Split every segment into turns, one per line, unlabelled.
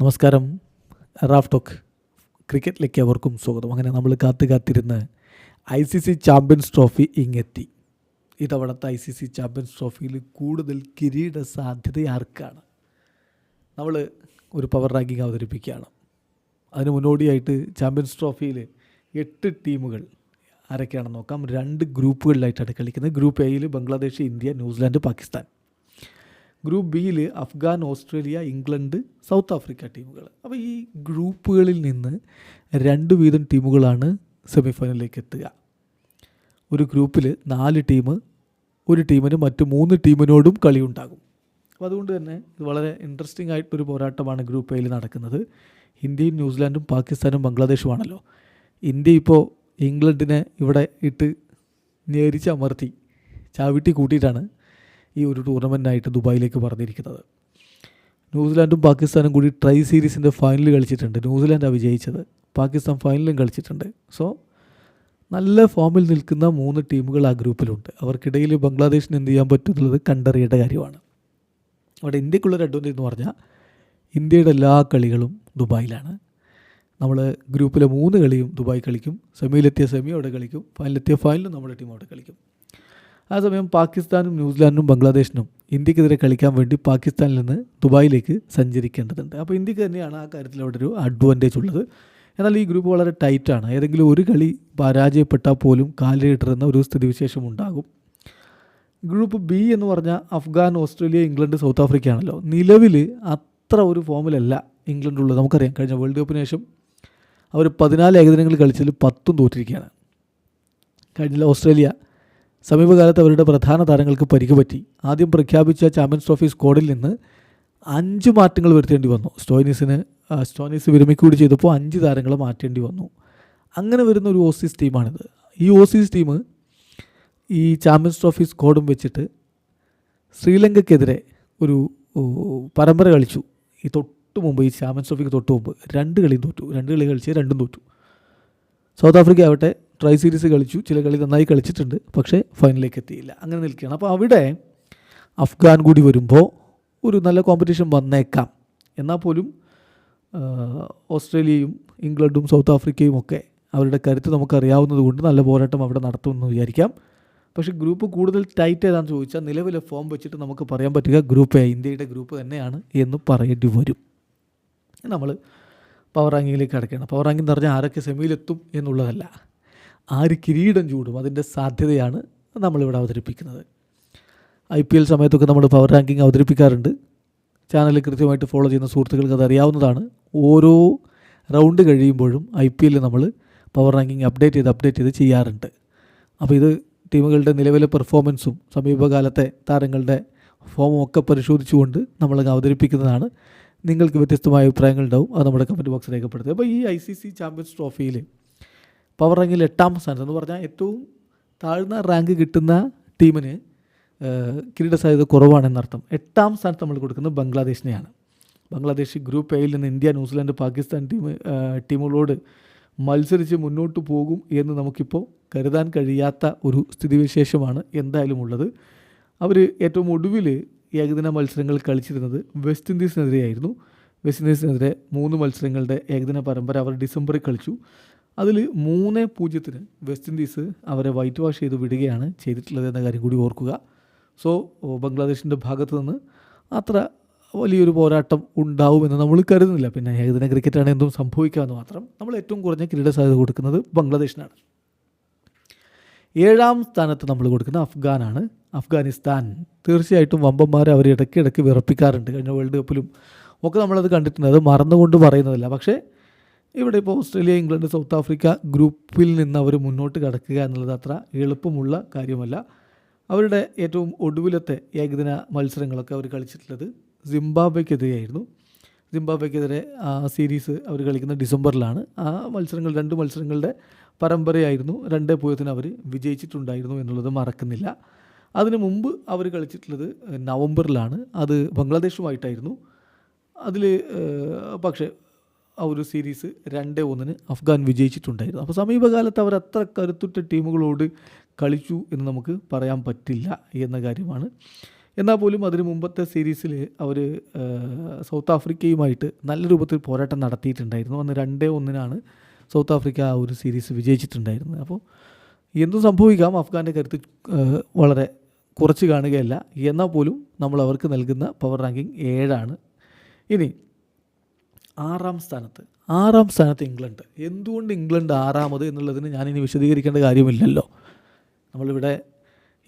നമസ്കാരം. Raf talk ക്രിക്കറ്റിലേക്ക് അവർക്കും സ്വാഗതം. അങ്ങനെ നമ്മൾ കാത്തു കാത്തിരുന്ന് I C C champions trophy ഇങ്ങെത്തി. ഇതവണത്തെ ഐ സി സി ചാമ്പ്യൻസ് ട്രോഫിയിൽ കൂടുതൽ കിരീട സാധ്യത ആർക്കാണ്? നമ്മൾ ഒരു പവർ റാങ്കിങ് അവതരിപ്പിക്കുകയാണ്. അതിന് മുന്നോടിയായിട്ട് ചാമ്പ്യൻസ് ട്രോഫിയിൽ എട്ട് ടീമുകൾ ആരൊക്കെയാണെന്ന് നോക്കാം. രണ്ട് ഗ്രൂപ്പുകളിലായിട്ടാണ് കളിക്കുന്നത്. ഗ്രൂപ്പ് എയിൽ Bangladesh India New Zealand Pakistan. Group ബിയിൽ Afghan Australia England South Africa ടീമുകൾ. അപ്പോൾ ഈ ഗ്രൂപ്പുകളിൽ നിന്ന് രണ്ട് വീതം ടീമുകളാണ് സെമിഫൈനലിലേക്ക് എത്തുക. ഒരു ഗ്രൂപ്പിൽ നാല് ടീം ഒരു ടീമിന് മറ്റ് മൂന്ന് ടീമിനോടും കളിയുണ്ടാകും അപ്പോൾ അതുകൊണ്ട് തന്നെ ഇത് വളരെ ഇൻട്രസ്റ്റിംഗ് ആയിട്ടൊരു പോരാട്ടമാണ് ഗ്രൂപ്പ് എയിൽ നടക്കുന്നത്. ഇന്ത്യയും ന്യൂസിലാൻഡും പാകിസ്ഥാനും ബംഗ്ലാദേശുമാണല്ലോ. ഇന്ത്യ ഇപ്പോൾ ഇംഗ്ലണ്ടിനെ ഇവിടെ ഇട്ട് ഞെരിച്ചമർത്തി ചാവിട്ടി കൂട്ടിയിട്ടാണ് ഈ ഒരു ടൂർണമെന്റായിട്ട് ദുബായിലേക്ക് പറഞ്ഞിരിക്കുന്നത്. ന്യൂസിലാൻഡും പാകിസ്ഥാനും കൂടി ട്രൈ സീരീസിന്റെ ഫൈനൽ കളിച്ചിട്ടുണ്ട്. ന്യൂസിലാൻഡാണ് വിജയിച്ചത്. പാകിസ്ഥാൻ ഫൈനലും കളിച്ചിട്ടുണ്ട്. സോ നല്ല ഫോമിൽ നിൽക്കുന്ന മൂന്ന് ടീമുകൾ ആ ഗ്രൂപ്പിലുണ്ട് അവർക്കിടയിൽ ബംഗ്ലാദേശിന് എന്ത് ചെയ്യാൻ പറ്റും എന്നുള്ളത് കണ്ടറിയേണ്ട കാര്യമാണ്. അവിടെ ഇന്ത്യക്കുള്ളൊരു അഡ്വാന്റേജ് എന്ന് പറഞ്ഞാൽ ഇന്ത്യയുടെ എല്ലാ കളികളും ദുബായിലാണ്. നമ്മൾ ഗ്രൂപ്പിലെ മൂന്ന് കളിയും ദുബായ് കളിക്കും. സെമിയിലെത്തിയ സെമി അവിടെ കളിക്കും. ഫൈനലെത്തിയ ഫൈനലും നമ്മുടെ ടീം അവിടെ കളിക്കും. ആ സമയം പാകിസ്ഥാനും ന്യൂസിലാൻഡും ബംഗ്ലാദേശിനും ഇന്ത്യക്കെതിരെ കളിക്കാൻ വേണ്ടി പാകിസ്ഥാനിൽ നിന്ന് ദുബായിലേക്ക് സഞ്ചരിക്കേണ്ടതുണ്ട്. അപ്പോൾ ഇന്ത്യയ്ക്ക് തന്നെയാണ് ആ കാര്യത്തിൽ അവിടെ ഒരു അഡ്വാന്റേജ് ഉള്ളത്. എന്നാൽ ഈ ഗ്രൂപ്പ് വളരെ ടൈറ്റാണ് ഏതെങ്കിലും ഒരു കളി പരാജയപ്പെട്ടാൽ പോലും കാലിലിട്ടിരുന്ന ഒരു സ്ഥിതിവിശേഷം ഉണ്ടാകും. ഗ്രൂപ്പ് ബി എന്ന് പറഞ്ഞാൽ Afghan Australia England South Africa ആണല്ലോ. നിലവിൽ അത്ര ഒരു ഫോമിലല്ല ഇംഗ്ലണ്ട് ഉള്ളത് നമുക്കറിയാം കഴിഞ്ഞ വേൾഡ് കപ്പിന് ശേഷം അവർ പതിനാല് ഏകദിനങ്ങൾ കളിച്ചതിൽ പത്തും തോറ്റിരിക്കുകയാണ്. കഴിഞ്ഞ ഓസ്ട്രേലിയ സമീപകാലത്ത് അവരുടെ പ്രധാന താരങ്ങൾക്ക് പരിക്ക് പറ്റി ആദ്യം പ്രഖ്യാപിച്ച ചാമ്പ്യൻസ് ട്രോഫി സ്ക്വാഡിൽ നിന്ന് അഞ്ച് മാറ്റങ്ങൾ വരുത്തേണ്ടി വന്നു. സ്റ്റോയിനിസിന് സ്റ്റോനീസ് വിരമിക്കൂടി ചെയ്തപ്പോൾ അഞ്ച് താരങ്ങൾ മാറ്റേണ്ടി വന്നു. അങ്ങനെ വരുന്ന ഒരു ഓസീസ് ടീമാണിത്. ഈ ഓസീസ് ടീം ഈ ചാമ്പ്യൻസ് ട്രോഫി സ്ക്വാഡും വെച്ചിട്ട് ശ്രീലങ്കയ്ക്കെതിരെ ഒരു പരമ്പര കളിച്ചു. ഈ തൊട്ട് മുമ്പ് ഈ ചാമ്പ്യൻസ് ട്രോഫിക്ക് തൊട്ട് മുമ്പ്. രണ്ട് കളിയും തോറ്റു. രണ്ട് കളി കളിച്ച് രണ്ടും തോറ്റു. സൗത്ത് ആഫ്രിക്ക ആവട്ടെ ട്രൈ സീരീസ് കളിച്ചു ചില കളി നന്നായി കളിച്ചിട്ടുണ്ട് പക്ഷേ ഫൈനലിലേക്ക് എത്തിയില്ല. അങ്ങനെ നിൽക്കുകയാണ്. അപ്പോൾ അവിടെ അഫ്ഗാൻ കൂടി വരുമ്പോൾ ഒരു നല്ല കോമ്പറ്റീഷൻ വന്നേക്കാം. എന്നാൽ പോലും ഓസ്ട്രേലിയയും ഇംഗ്ലണ്ടും സൗത്ത് ആഫ്രിക്കയും ഒക്കെ അവരുടെ കരുത്ത് നമുക്കറിയാവുന്നത് കൊണ്ട് നല്ല പോരാട്ടം അവിടെ നടത്തുമെന്ന് വിചാരിക്കാം. പക്ഷേ ഗ്രൂപ്പ് കൂടുതൽ ടൈറ്റ് ഏതാണെന്ന് ചോദിച്ചാൽ നിലവിലെ ഫോം വെച്ചിട്ട് നമുക്ക് പറയാൻ പറ്റുക ഗ്രൂപ്പ് എ ഇന്ത്യയുടെ ഗ്രൂപ്പ് തന്നെയാണ് എന്ന് പറയേണ്ടി വരും. നമ്മൾ പവർ റാങ്കിങ്ങിലേക്ക് കിടക്കുകയാണ്. പവർ റാങ്കിങ് എന്ന് പറഞ്ഞാൽ ആരൊക്കെ സെമിയിലെത്തും എന്നുള്ളതല്ല. ആര് കിരീടം ചൂടും അതിന്റെ സാധ്യതയാണ് നമ്മളിവിടെ അവതരിപ്പിക്കുന്നത്. ഐ പി എൽ സമയത്തൊക്കെ നമ്മൾ പവർ റാങ്കിങ് അവതരിപ്പിക്കാറുണ്ട്. ചാനൽ കൃത്യമായിട്ട് ഫോളോ ചെയ്യുന്ന സുഹൃത്തുക്കൾക്ക് അത് അറിയാവുന്നതാണ്. ഓരോ റൗണ്ട് കഴിയുമ്പോഴും ഐ പി എല്ലിൽ നമ്മൾ പവർ റാങ്കിങ് അപ്ഡേറ്റ് ചെയ്ത് അപ്ഡേറ്റ് ചെയ്ത് ചെയ്യാറുണ്ട്. അപ്പോൾ ഇത് ടീമുകളുടെ നിലവിലെ പെർഫോമൻസും സമീപകാലത്തെ താരങ്ങളുടെ ഫോമും ഒക്കെ പരിശോധിച്ചുകൊണ്ട് നമ്മൾ അവതരിപ്പിക്കുന്നതാണ്. നിങ്ങൾക്ക് വ്യത്യസ്തമായ അഭിപ്രായങ്ങൾ ഉണ്ടാവും. അത് നമ്മുടെ കമന്റ് ബോക്സ് രേഖപ്പെടുത്തുക അപ്പോൾ ഈ ഐ സി സി ചാമ്പ്യൻസ് ട്രോഫിയിൽ പവർ റാങ്കിൽ എട്ടാം സ്ഥാനത്ത്. എന്ന് പറഞ്ഞാൽ ഏറ്റവും താഴ്ന്ന റാങ്ക് കിട്ടുന്ന ടീമിന് കിരീട സാധ്യത കുറവാണെന്നർത്ഥം എട്ടാം സ്ഥാനത്ത് നമ്മൾ കൊടുക്കുന്നത് ബംഗ്ലാദേശിനെയാണ്. ബംഗ്ലാദേശ് ഗ്രൂപ്പ് എയിൽ നിന്ന് India New Zealand Pakistan team ടീമുകളോട് മത്സരിച്ച് മുന്നോട്ട് പോകും എന്ന് നമുക്കിപ്പോൾ കരുതാൻ കഴിയാത്ത ഒരു സ്ഥിതിവിശേഷമാണ് എന്തായാലും ഉള്ളത്. അവർ ഏറ്റവും ഒടുവിൽ ഏകദിന മത്സരങ്ങൾ കളിച്ചിരുന്നത് വെസ്റ്റ് ഇൻഡീസിനെതിരെയായിരുന്നു. വെസ്റ്റ് ഇൻഡീസിനെതിരെ മൂന്ന് മത്സരങ്ങളുടെ ഏകദിന പരമ്പര അവർ ഡിസംബറിൽ കളിച്ചു. അതിൽ മൂന്ന് പൂജ്യത്തിന് വെസ്റ്റ് ഇൻഡീസ് അവരെ വൈറ്റ് വാഷ് ചെയ്ത് വിടുകയാണ് ചെയ്തിട്ടുള്ളത് എന്ന കാര്യം കൂടി ഓർക്കുക. സോ ബംഗ്ലാദേശിന്റെ ഭാഗത്ത് നിന്ന് അത്ര വലിയൊരു പോരാട്ടം ഉണ്ടാവുമെന്ന് നമ്മൾ കരുതുന്നില്ല. പിന്നെ ഏകദിന ക്രിക്കറ്റാണ് എന്തും സംഭവിക്കാമെന്ന് മാത്രം. നമ്മൾ ഏറ്റവും കുറഞ്ഞ കിരീട സാധ്യത കൊടുക്കുന്നത് ബംഗ്ലാദേശിനാണ്. ഏഴാം സ്ഥാനത്ത് നമ്മൾ കൊടുക്കുന്ന അഫ്ഗാനാണ്. അഫ്ഗാനിസ്ഥാൻ തീർച്ചയായിട്ടും വമ്പന്മാരെ അവർ ഇടയ്ക്കിടയ്ക്ക് വിറപ്പിക്കാറുണ്ട്. കഴിഞ്ഞ വേൾഡ് കപ്പിലും ഒക്കെ നമ്മളത് കണ്ടിട്ടുണ്ട്. അത് മറന്നുകൊണ്ട് പറയുന്നതല്ല. പക്ഷേ ഇവിടെ ഇപ്പോൾ ഓസ്ട്രേലിയ ഇംഗ്ലണ്ട് സൗത്ത് ആഫ്രിക്ക ഗ്രൂപ്പിൽ നിന്ന് അവർ മുന്നോട്ട് കടക്കുക എന്നുള്ളത് അത്ര എളുപ്പമുള്ള കാര്യമല്ല. അവരുടെ ഏറ്റവും ഒടുവിലത്തെ ഏകദിന മത്സരങ്ങളൊക്കെ അവർ കളിച്ചിട്ടുള്ളത് സിംബാബ്വെക്കെതിരെയായിരുന്നു. സിംബാബ്വെക്കെതിരെ ആ സീരീസ് അവർ കളിക്കുന്ന ഡിസംബറിലാണ്. ആ മത്സരങ്ങൾ രണ്ട് മത്സരങ്ങളുടെ പരമ്പരയായിരുന്നു. രണ്ടേ പൂജ്യത്തിന് അവർ വിജയിച്ചിട്ടുണ്ടായിരുന്നു എന്നുള്ളത് മറക്കുന്നില്ല. അതിനു മുമ്പ് അവർ കളിച്ചിട്ടുള്ളത് നവംബറിലാണ്. അത് ബംഗ്ലാദേശുമായിട്ടായിരുന്നു. അതിൽ പക്ഷേ ആ ഒരു സീരീസ് രണ്ടേ ഒന്നിന് അഫ്ഗാൻ വിജയിച്ചിട്ടുണ്ടായിരുന്നു. അപ്പോൾ സമീപകാലത്ത് അവർ അത്ര കരുത്തുറ്റ ടീമുകളോട് കളിച്ചു എന്ന് നമുക്ക് പറയാൻ പറ്റില്ല എന്ന കാര്യമാണ്. എന്നാൽ പോലും അതിന് മുമ്പത്തെ സീരീസിൽ അവർ സൗത്ത് ആഫ്രിക്കയുമായിട്ട് നല്ല രൂപത്തിൽ പോരാട്ടം നടത്തിയിട്ടുണ്ടായിരുന്നു. അന്ന് രണ്ടേ ഒന്നിനാണ് സൗത്ത് ആഫ്രിക്ക ആ ഒരു സീരീസ് വിജയിച്ചിട്ടുണ്ടായിരുന്നത്. അപ്പോൾ എന്തും സംഭവിക്കാം അഫ്ഗാന്റെ കരുത്ത് വളരെ കുറച്ച് കാണുകയല്ല. എന്നാൽ പോലും നമ്മൾ അവർക്ക് നൽകുന്ന പവർ റാങ്കിങ് ഏഴാണ്. ഇനി ആറാം സ്ഥാനത്ത്. ആറാം സ്ഥാനത്ത് ഇംഗ്ലണ്ട്. എന്തുകൊണ്ട് ഇംഗ്ലണ്ട് ആറാമത് എന്നുള്ളതിന് ഞാനിനി വിശദീകരിക്കേണ്ട കാര്യമില്ലല്ലോ. നമ്മളിവിടെ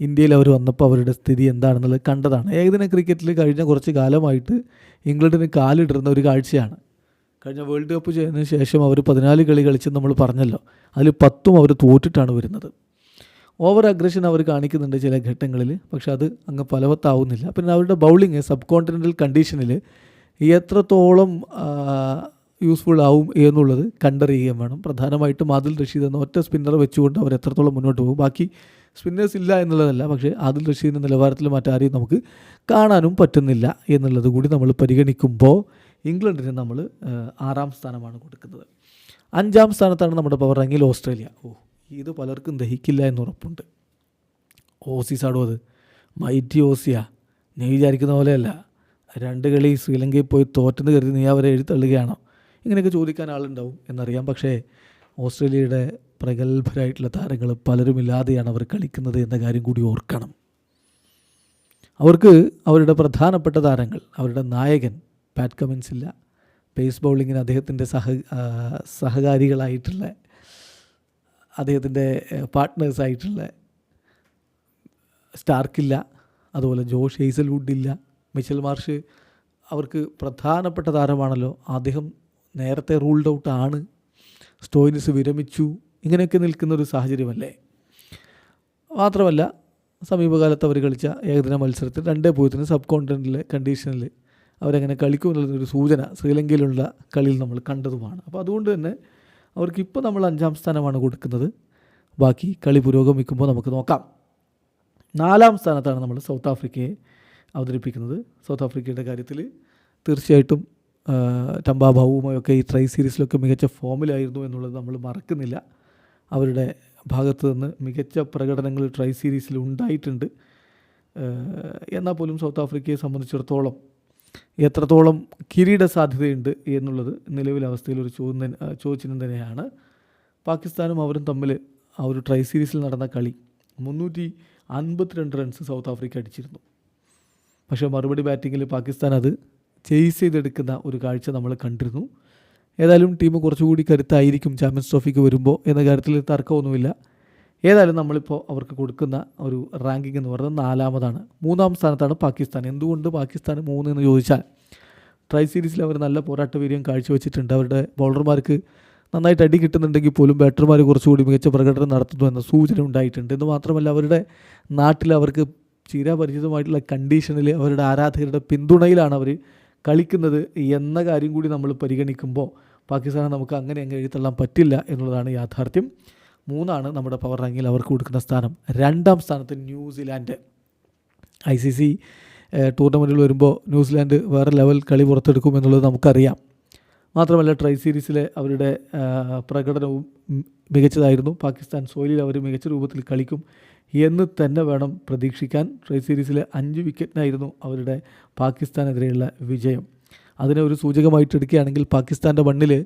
ഇന്ത്യയിൽ അവർ വന്നപ്പോൾ അവരുടെ സ്ഥിതി എന്താണെന്നുള്ളത് കണ്ടതാണ്. ഏകദിന ക്രിക്കറ്റിൽ കഴിഞ്ഞ കുറച്ച് കാലമായിട്ട് ഇംഗ്ലണ്ടിന് കാലിടുന്ന ഒരു കാഴ്ചയാണ്. കഴിഞ്ഞ വേൾഡ് കപ്പ് ചെയ്തതിന് ശേഷം അവർ പതിനാല് കളി കളിച്ച് നമ്മൾ പറഞ്ഞല്ലോ. അതിൽ പത്തും അവർ തോറ്റിട്ടാണ് വരുന്നത്. ഓവർ അഗ്രഷൻ അവർ കാണിക്കുന്നുണ്ട് ചില ഘട്ടങ്ങളിൽ. പക്ഷേ അത് അങ്ങ് ഫലവത്താവുന്നില്ല. പിന്നെ അവരുടെ ബൗളിങ് സബ് കോണ്ടിനെന്റൽ കണ്ടീഷനിൽ എത്രത്തോളം യൂസ്ഫുൾ ആവും എന്നുള്ളത് കണ്ടറിയുകയും വേണം. പ്രധാനമായിട്ടും ആദിൽ റഷീദ് എന്ന ഒറ്റ സ്പിന്നർ വെച്ചുകൊണ്ട് അവർ എത്രത്തോളം മുന്നോട്ട് പോകും. ബാക്കി സ്പിന്നേഴ്സ് ഇല്ല എന്നുള്ളതല്ല പക്ഷേ ആദിൽ റഷീദിന്റെ നിലവാരത്തിൽ മറ്റാരെയും നമുക്ക് കാണാനും പറ്റുന്നില്ല എന്നുള്ളത് കൂടി നമ്മൾ പരിഗണിക്കുമ്പോൾ ഇംഗ്ലണ്ടിന് നമ്മൾ ആറാം സ്ഥാനമാണ് കൊടുക്കുന്നത്. അഞ്ചാം സ്ഥാനത്താണ് നമ്മുടെ പവർ റാങ്കിൽ ഓസ്ട്രേലിയ. ഓ ഇത് പലർക്കും ദഹിക്കില്ല എന്ന് ഉറപ്പുണ്ട്. ഓസീസാടോ അത്? മൈറ്റി ഓസിയ. നീ വിചാരിക്കുന്ന പോലെയല്ല. രണ്ട് കളി ശ്രീലങ്കയിൽ പോയി തോറ്റെന്ന് കരുതി നീ അവരെ എഴുത്തള്ളുകയാണോ ഇങ്ങനെയൊക്കെ ചോദിക്കാൻ ആളുണ്ടാവും എന്നറിയാം. പക്ഷേ ഓസ്ട്രേലിയയുടെ പ്രഗത്ഭരായിട്ടുള്ള താരങ്ങൾ പലരും ഇല്ലാതെയാണ് അവർ കളിക്കുന്നത് എന്ന കാര്യം കൂടി ഓർക്കണം. അവർക്ക് അവരുടെ പ്രധാനപ്പെട്ട താരങ്ങൾ അവരുടെ നായകൻ പാറ്റ് കമിൻസ് ഇല്ല. പേസ് ബൗളിങ്ങിന് അദ്ദേഹത്തിന്റെ സഹ സഹകാരികളായിട്ടുള്ള അദ്ദേഹത്തിന്റെ പാർട്ട്നേഴ്സായിട്ടുള്ള സ്റ്റാർക്കില്ല. അതുപോലെ ജോഷ് ഹെയ്സൽവുഡ് ഇല്ല. മിച്ചൽ മാർഷ് അവർക്ക് പ്രധാനപ്പെട്ട താരമാണല്ലോ. അദ്ദേഹം നേരത്തെ റൂൾഡ് ഔട്ട് ആണ്. സ്റ്റോയിനിസ് വിരമിച്ചു. ഇങ്ങനെയൊക്കെ നിൽക്കുന്നൊരു സാഹചര്യമല്ലേ? മാത്രമല്ല സമീപകാലത്ത് അവർ കളിച്ച ഏകദിന മത്സരത്തിൽ രണ്ടേ പൂജ്യത്തിന് സബ് കോണ്ടിനെ കണ്ടീഷനിൽ അവരെങ്ങനെ കളിക്കും എന്നുള്ളൊരു സൂചന ശ്രീലങ്കയിലുള്ള കളിയിൽ നമ്മൾ കണ്ടതുമാണ്. അപ്പോൾ അതുകൊണ്ട് തന്നെ അവർക്ക് ഇപ്പോൾ നമ്മൾ അഞ്ചാം സ്ഥാനമാണ് കൊടുക്കുന്നത്. ബാക്കി കളി പുരോഗമിക്കുമ്പോൾ നമുക്ക് നോക്കാം. നാലാം സ്ഥാനത്താണ് നമ്മൾ സൗത്ത് ആഫ്രിക്കയെ അവതരിപ്പിക്കുന്നത് സൗത്ത് ആഫ്രിക്കയുടെ കാര്യത്തിൽ. തീർച്ചയായിട്ടും ആ, ടംബ ഈ ട്രൈ സീരീസിലൊക്കെ മികച്ച ഫോമിലായിരുന്നു എന്നുള്ളത് നമ്മൾ മറക്കുന്നില്ല. അവരുടെ ഭാഗത്ത് നിന്ന് മികച്ച പ്രകടനങ്ങൾ ട്രൈ സീരീസിൽ ഉണ്ടായിട്ടുണ്ട്. എന്നാൽ പോലും സൗത്ത് ആഫ്രിക്കയെ സംബന്ധിച്ചിടത്തോളം എത്രത്തോളം കിരീട സാധ്യതയുണ്ട് എന്നുള്ളത് നിലവിലെ അവസ്ഥയിൽ ഒരു ചോദ്യം ചോദിച്ചിനും തന്നെയാണ്. പാകിസ്ഥാനും അവരും തമ്മിൽ ആ ഒരു ട്രൈ സീരീസിൽ നടന്ന കളി മുന്നൂറ്റി അൻപത്തിരണ്ട് റൺസ് സൗത്ത് ആഫ്രിക്ക അടിച്ചിരുന്നു. പക്ഷേ മറുപടി ബാറ്റിങ്ങിൽ പാകിസ്ഥാൻ അത് ചേസ് ചെയ്തെടുക്കുന്ന ഒരു കാഴ്ച നമ്മൾ കണ്ടിരുന്നു. ഏതായാലും ടീം കുറച്ചുകൂടി കരുത്തായിരിക്കും ചാമ്പ്യൻസ് ട്രോഫിക്ക് വരുമ്പോൾ എന്ന കാര്യത്തിൽ തർക്കമൊന്നുമില്ല. ഏതായാലും നമ്മളിപ്പോൾ അവർക്ക് കൊടുക്കുന്ന ഒരു റാങ്കിങ് എന്ന് പറയുന്നത് നാലാമതാണ്. മൂന്നാം സ്ഥാനത്താണ് പാകിസ്ഥാൻ. എന്തുകൊണ്ട് പാകിസ്ഥാൻ മൂന്ന് എന്ന് ചോദിച്ചാൽ ട്രൈ സീരീസിൽ അവർ നല്ല പോരാട്ട വീര്യം കാഴ്ചവെച്ചിട്ടുണ്ട്. അവരുടെ ബൗളർമാർക്ക് നന്നായിട്ട് അടി കിട്ടുന്നുണ്ടെങ്കിൽ പോലും ബാറ്റർമാർ കുറച്ചുകൂടി മികച്ച പ്രകടനം നടത്തുന്നു എന്ന സൂചന ഉണ്ടായിട്ടുണ്ട്. എന്ന് മാത്രമല്ല അവരുടെ നാട്ടിൽ അവർക്ക് ചിരപരിചിതമായിട്ടുള്ള കണ്ടീഷനിൽ അവരുടെ ആരാധകരുടെ പിന്തുണയിലാണ് അവർ കളിക്കുന്നത് എന്ന കാര്യം കൂടി നമ്മൾ പരിഗണിക്കുമ്പോൾ പാകിസ്ഥാനെ നമുക്ക് അങ്ങനെ അങ്ങ് എഴുത്തള്ളാൻ പറ്റില്ല എന്നുള്ളതാണ് യാഥാർത്ഥ്യം. മൂന്നാണ് നമ്മുടെ പവർ റാങ്കിൽ അവർക്ക് കൊടുക്കുന്ന സ്ഥാനം. രണ്ടാം സ്ഥാനത്ത് ന്യൂസിലാൻഡ്. ഐ സി സി ടൂർണമെന്റിൽ വരുമ്പോൾ ന്യൂസിലാൻഡ് വേറെ ലെവൽ കളി പുറത്തെടുക്കും എന്നുള്ളത് നമുക്കറിയാം. മാത്രമല്ല ട്രൈ സീരീസിലെ അവരുടെ പ്രകടനവും മികച്ചതായിരുന്നു. പാകിസ്ഥാൻ സോയിലിൽ അവർ മികച്ച രൂപത്തിൽ കളിക്കും. എന്ന് തന്നെ വേണം പ്രതീക്ഷിക്കാൻ. ട്രൈ സീരീസിലെ അഞ്ച് വിക്കറ്റിനായിരുന്നു അവരുടെ പാകിസ്ഥാനെതിരെയുള്ള വിജയം. അതിനെ ഒരു സൂചകമായിട്ട് എടുക്കുകയാണെങ്കിൽ പാകിസ്ഥാന്റെ മണ്ണിൽ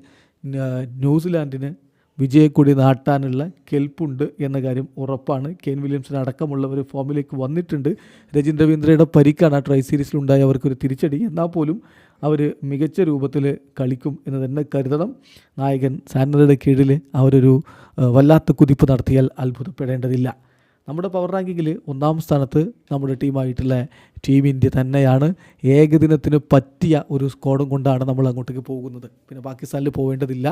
ന്യൂസിലാൻഡിന് വിജയക്കൊടി നാട്ടാനുള്ള കെൽപ്പുണ്ട് എന്ന കാര്യം ഉറപ്പാണ്. കെയിൻ വില്യംസിന് അടക്കമുള്ളവർ ഫോമിലേക്ക് വന്നിട്ടുണ്ട്. രജിൻ രവീന്ദ്രയുടെ പരിക്കാണ് ആ ട്രൈ സീരീസിലുണ്ടായ അവർക്കൊരു തിരിച്ചടി. എന്നാൽ പോലും അവർ മികച്ച രൂപത്തിൽ കളിക്കും എന്ന് തന്നെ കരുതണം. നായകൻ സാനറയുടെ കീഴിൽ അവരൊരു വല്ലാത്ത കുതിപ്പ് നടത്തിയാൽ അത്ഭുതപ്പെടേണ്ടതില്ല. നമ്മുടെ പവർ റാങ്കിങ്ങിൽ ഒന്നാം സ്ഥാനത്ത് നമ്മുടെ ടീമായിട്ടുള്ള ടീം ഇന്ത്യ തന്നെയാണ്. ഏകദിനത്തിന് പറ്റിയ ഒരു സ്ക്വാഡും കൊണ്ടാണ് നമ്മൾ അങ്ങോട്ടേക്ക് പോകുന്നത്. പിന്നെ പാകിസ്ഥാനിൽ പോവേണ്ടതില്ല.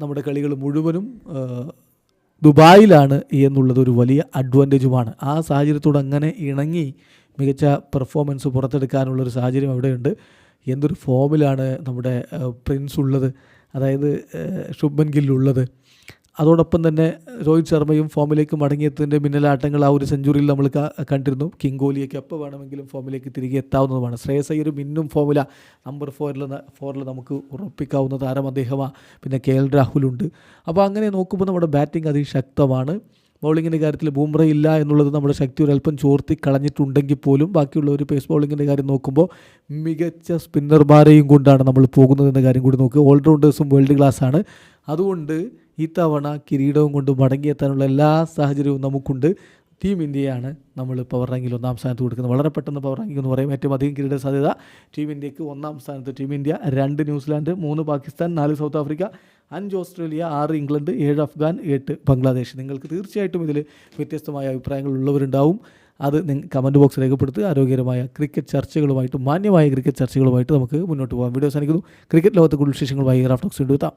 നമ്മുടെ കളികൾ മുഴുവനും ദുബായിലാണ് എന്നുള്ളത് ഒരു വലിയ അഡ്വാന്റേജുമാണ് ആ സാഹചര്യത്തോട് അങ്ങനെ ഇണങ്ങി മികച്ച പെർഫോമൻസ് പുറത്തെടുക്കാനുള്ളൊരു സാഹചര്യം അവിടെയുണ്ട്. എന്തൊരു ഫോമിലാണ് നമ്മുടെ പ്രിൻസ് ഉള്ളത്. അതായത് ശുഭൻ ഗില്ലുള്ളത്. അതോടൊപ്പം തന്നെ രോഹിത് ശർമ്മയും ഫോമിലേക്ക് മടങ്ങിയെത്തിന്റെ മിന്നലാട്ടങ്ങൾ ആ ഒരു സെഞ്ചുറിയിൽ നമ്മൾ കണ്ടിരുന്നു. കിങ് കോഹ്ലിയൊക്കെ എപ്പോൾ വേണമെങ്കിലും ഫോമിലേക്ക് തിരികെ എത്താവുന്നതുമാണ്. ശ്രേയസ് അയ്യർ മിന്നും ഫോമുല നമ്പർ ഫോറിൽ ഫോറിൽ നമുക്ക് ഉറപ്പിക്കാവുന്ന താരം അദ്ദേഹമാണ് പിന്നെ കെ എൽ രാഹുലുണ്ട് അപ്പോൾ അങ്ങനെ നോക്കുമ്പോൾ നമ്മുടെ ബാറ്റിംഗ് അതിശക്തമാണ്. ബൗളിങ്ങിന്റെ കാര്യത്തിൽ ബൂംറ ഇല്ല എന്നുള്ളത് നമ്മുടെ ശക്തി ഒരല്പം ചോർത്തി കളഞ്ഞിട്ടുണ്ടെങ്കിൽ പോലും ബാക്കിയുള്ള ഒരു പേസ് ബൗളിങ്ങിന്റെ കാര്യം നോക്കുമ്പോൾ മികച്ച സ്പിന്നർമാരെയും കൊണ്ടാണ് നമ്മൾ പോകുന്നതെന്ന കാര്യം കൂടി നോക്കുക. ഓൾറൗണ്ടേഴ്സും വേൾഡ് ക്ലാസ് ആണ്. അതുകൊണ്ട് ഇത്തവണ കിരീടവും കൊണ്ട് മടങ്ങിയെത്താനുള്ള എല്ലാ സാഹചര്യവും നമുക്കുണ്ട്. ടീം ഇന്ത്യയാണ് നമ്മൾ പവർ റാങ്കിൽ ഒന്നാം സ്ഥാനത്ത് കൊടുക്കുന്നത്. വളരെ പെട്ടെന്ന് പവർ റാങ്കിങ് എന്ന് പറയും. ഏറ്റവും അധികം കിരീട സാധ്യത ടീം ഇന്ത്യയ്ക്ക് ഒന്നാം സ്ഥാനത്ത്. ടീം ഇന്ത്യ രണ്ട് ന്യൂസിലാൻഡ് മൂന്ന് പാകിസ്ഥാൻ നാല് സൗത്ത് ആഫ്രിക്ക അഞ്ച് ഓസ്ട്രേലിയ ആറ് ഇംഗ്ലണ്ട് ഏഴ് അഫ്ഗാൻ എട്ട് ബംഗ്ലാദേശ്. നിങ്ങൾക്ക് തീർച്ചയായിട്ടും ഇതിൽ വ്യത്യസ്തമായ അഭിപ്രായങ്ങൾ ഉള്ളവരുണ്ടാവും. അത് കമന്റ് ബോക്സ് രേഖപ്പെടുത്തുക. ആരോഗ്യകരമായ ക്രിക്കറ്റ് ചർച്ചകളുമായിട്ട് മാന്യമായ ക്രിക്കറ്റ് ചർച്ചകളുമായിട്ട് നമുക്ക് മുന്നോട്ട് പോകാം. വീഡിയോ സാധിക്കുന്നു ക്രിക്കറ്റ് ലോകത്തെ കൂടുതൽ വിശേഷങ്ങളുമായി റാഫ്റ്റോക്സ് കൊണ്ടുവെത്താം